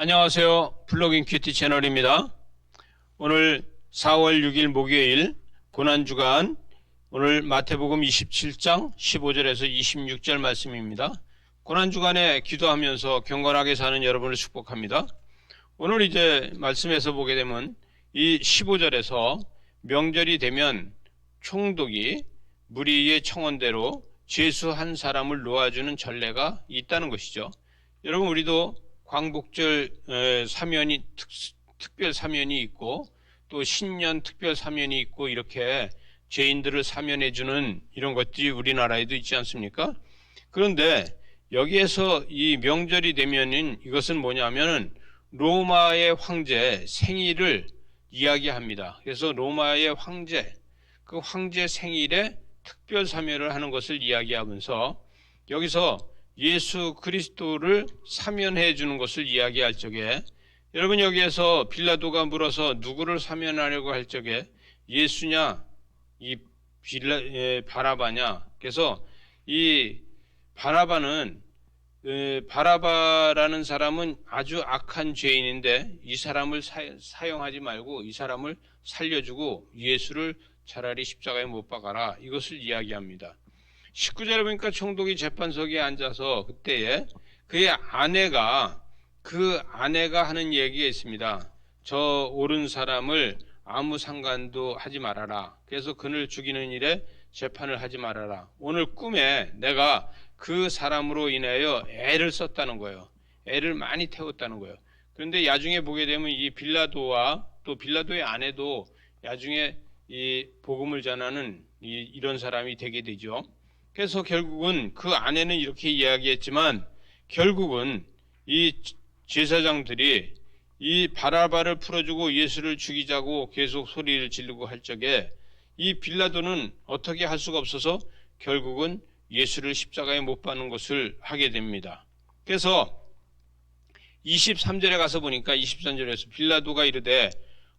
안녕하세요. 블로깅 큐티 채널입니다. 오늘 4월 6일 목요일 고난주간 오늘 마태복음 27장 15절에서 26절 말씀입니다. 고난주간에 기도하면서 경건하게 사는 여러분을 축복합니다. 오늘 이제 말씀에서 보게 되면 이 15절에서 명절이 되면 총독이 무리의 청원대로 죄수 한 사람을 놓아주는 전례가 있다는 것이죠. 여러분 우리도 광복절 에, 사면이 특, 특별 사면이 있고 또 신년 특별 사면이 있고 이렇게 죄인들을 사면해 주는 이런 것들이 우리나라에도 있지 않습니까? 그런데 여기에서 이 명절이 되면은 이것은 뭐냐면은 로마의 황제 생일을 이야기합니다. 그래서 로마의 황제 그 황제 생일에 특별 사면을 하는 것을 이야기하면서 여기서 예수 그리스도를 사면해 주는 것을 이야기할 적에 여러분 여기에서 빌라도가 물어서 누구를 사면하려고 할 적에 예수냐 이 빌라 에, 바라바냐 그래서 이 바라바는 에, 바라바라는 사람은 아주 악한 죄인인데 이 사람을 사, 사용하지 말고 이 사람을 살려주고 예수를 차라리 십자가에 못 박아라 이것을 이야기합니다. 19절에 보니까 총독이 재판석에 앉아서 그때에 그의 아내가 그 아내가 하는 얘기가 있습니다. 저 옳은 사람을 아무 상관도 하지 말아라. 그래서 그를 죽이는 일에 재판을 하지 말아라. 오늘 꿈에 내가 그 사람으로 인하여 애를 썼다는 거예요. 애를 많이 태웠다는 거예요. 그런데 야중에 보게 되면 이 빌라도와 또 빌라도의 아내도 야중에 이 복음을 전하는 이, 이런 사람이 되게 되죠. 그래서 결국은 그 아내는 이렇게 이야기했지만 결국은 이 제사장들이 이 바라바를 풀어주고 예수를 죽이자고 계속 소리를 지르고 할 적에 이 빌라도는 어떻게 할 수가 없어서 결국은 예수를 십자가에 못 박는 것을 하게 됩니다. 그래서 23절에 가서 보니까 23절에서 빌라도가 이르되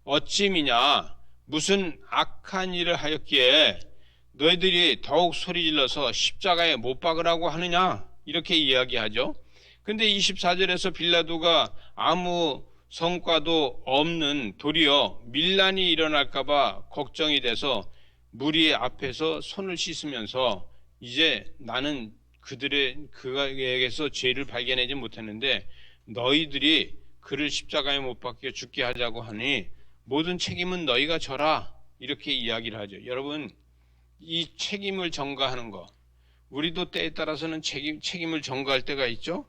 어찌미냐 무슨 악한 일을 하였기에 너희들이 더욱 소리 질러서 십자가에 못 박으라고 하느냐 이렇게 이야기하죠. 근데 24절에서 빌라도가 아무 성과도 없는 도리어 밀란이 일어날까봐 걱정이 돼서 무리 앞에서 손을 씻으면서 이제 나는 그들의 그에게서 죄를 발견하지 못했는데 너희들이 그를 십자가에 못 박혀 죽게 하자고 하니 모든 책임은 너희가 져라 이렇게 이야기를 하죠. 여러분 이 책임을 전가하는 거 우리도 때에 따라서는 책임 책임을 전가할 때가 있죠.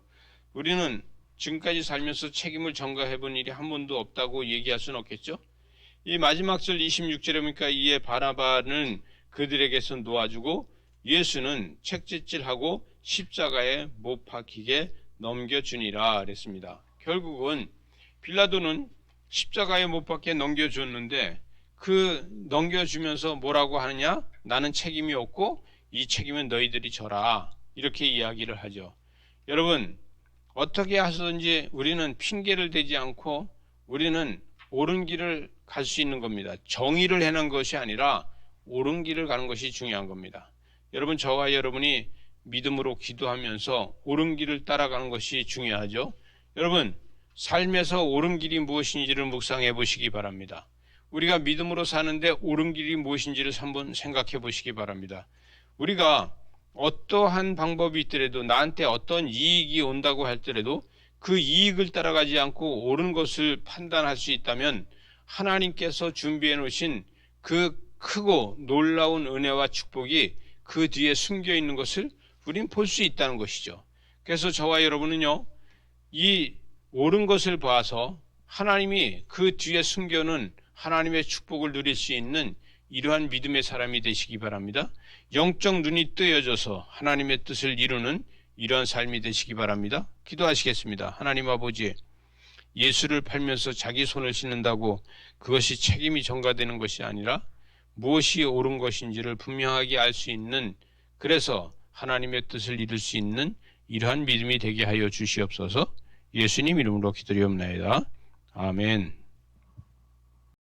우리는 지금까지 살면서 책임을 전가해 본 일이 한 번도 없다고 얘기할 수는 없겠죠. 이 마지막 절 26절에 보니까 이에 바나바는 그들에게서 놓아주고 예수는 책짓질하고 십자가에 못 박히게 넘겨주니라 그랬습니다. 결국은 빌라도는 십자가에 못 박게 넘겨줬는데 그 넘겨주면서 뭐라고 하느냐? 나는 책임이 없고 이 책임은 너희들이 져라. 이렇게 이야기를 하죠. 여러분, 어떻게 하든지 우리는 핑계를 대지 않고 우리는 옳은 길을 갈 수 있는 겁니다. 정의를 해놓은 것이 아니라 옳은 길을 가는 것이 중요한 겁니다. 여러분, 저와 여러분이 믿음으로 기도하면서 옳은 길을 따라가는 것이 중요하죠. 여러분, 삶에서 옳은 길이 무엇인지를 묵상해 보시기 바랍니다. 우리가 믿음으로 사는데 옳은 길이 무엇인지를 한번 생각해 보시기 바랍니다. 우리가 어떠한 방법이 있더라도 나한테 어떤 이익이 온다고 할더라도 그 이익을 따라가지 않고 옳은 것을 판단할 수 있다면 하나님께서 준비해 놓으신 그 크고 놀라운 은혜와 축복이 그 뒤에 숨겨 있는 것을 우린 볼 수 있다는 것이죠. 그래서 저와 여러분은요, 이 옳은 것을 봐서 하나님이 그 뒤에 숨겨놓은 하나님의 축복을 누릴 수 있는 이러한 믿음의 사람이 되시기 바랍니다. 영적 눈이 뜨여져서 하나님의 뜻을 이루는 이러한 삶이 되시기 바랍니다. 기도하시겠습니다. 하나님 아버지, 예수를 팔면서 자기 손을 씻는다고 그것이 책임이 전가되는 것이 아니라 무엇이 옳은 것인지를 분명하게 알 수 있는 그래서 하나님의 뜻을 이룰 수 있는 이러한 믿음이 되게 하여 주시옵소서 예수님 이름으로 기도리옵나이다. 아멘.